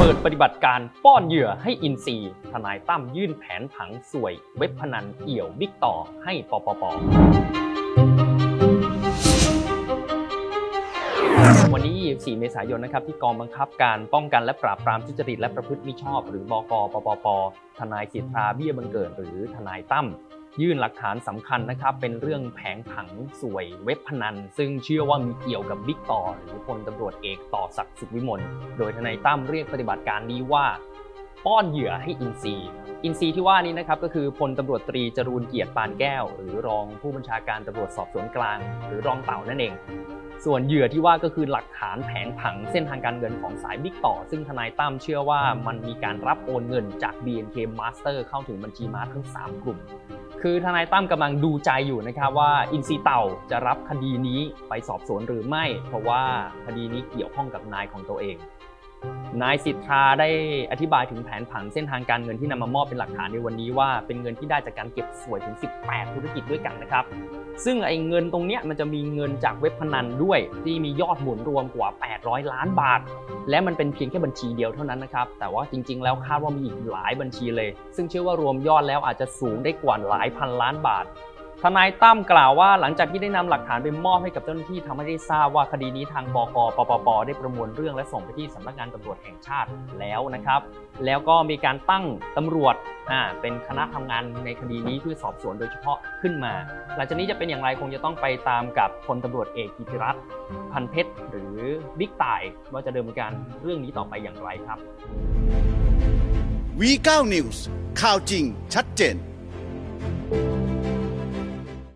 เปิดปฏิบัติการป้อนเหยื่อให้อินซีทนายตั้มยื่นแผนผังสวย เว็บพนันเอี่ยวบิ๊กต่อให้ปปป วันนี้ 24 เมษายนนะครับที่กองบังคับการป้องกันและปราบปรามทุจริตและประพฤติมิชอบ หรือบกปปป ทนายสิทธาเบี้ยบังเกิดหรือทนายตั้ม ยื่นหลักฐานสำคัญนะครับ เป็นเรื่องแผงผังสวยเว็บพนัน ซึ่งเชื่อว่ามีเกี่ยวกับบิ๊กต่อ หรือพลตำรวจเอกต่อศักดิ์สุขวิมล โดยทนายตั้มเรียกปฏิบัติการนี้ว่า ป้อนเหยื่อให้อินซีอินซีที่ว่านี้นะครับก็คือพลตำรวจตรีจรูนเกียรติปานแก้ว หรือรองผู้บัญชาการตำรวจสอบสวนกลาง หรือรองเต่านั่นเอง ส่วนเหยื่อที่ว่าก็คือหลักฐานแผงผังเส้นทางการเงินของสายบิ๊กต่อ ซึ่งทนายตั้มเชื่อว่ามันมีการรับโอนเงินจาก BNK Master เข้าถึงบัญชีม้าทั้ง 3 กลุ่ม คือทนายตั้มกำลังดูใจอยู่นะครับว่าอินซีเต่าจะรับคดีนี้ไปสอบสวนหรือไม่ เพราะว่าคดีนี้เกี่ยวข้องกับนายของตัวเอง นายสิทธาได้อธิบายถึงแผนผังเส้นทางการเงินที่นำมามอบเป็นหลักฐานในวันนี้ว่าเป็นเงินที่ได้จากการเก็บสวยถึง 18 ธุรกิจด้วยกันนะครับ ซึ่งไอ้เงินตรงเนี้ยมันจะมีเงินจากเว็บพนันด้วยที่มียอดหมุนรวมกว่า 800 ล้านบาท และมันเป็นเพียงแค่บัญชีเดียวเท่านั้นนะครับ แต่ว่าจริง ๆ แล้วคาดว่ามีอีกหลายบัญชีเลย ซึ่งเชื่อว่ารวมยอดแล้วอาจจะสูงได้กว่าหลายพันล้านบาท ทนายตั้มกล่าวว่าหลังจากที่ได้นำหลักฐานไปมอบให้กับเจ้าหน้าที่ทำให้ได้ทราบว่าคดีนี้ทางบกปปปได้ประมวลเรื่องและส่งไปที่สำนักงานตำรวจแห่งชาติแล้วนะครับ แล้วก็มีการตั้งตำรวจอ่าเป็นคณะทำงานในคดีนี้เพื่อสอบสวนโดยเฉพาะขึ้นมา หลังจากนี้จะเป็นอย่างไรคงจะต้องไปตามกับพลตำรวจเอกกิติรัตน์พันเพชรหรือบิ๊กต่ายว่าจะดำเนินการเรื่องนี้ต่อไปอย่างไรครับ V9 News ข่าวจริงชัดเจน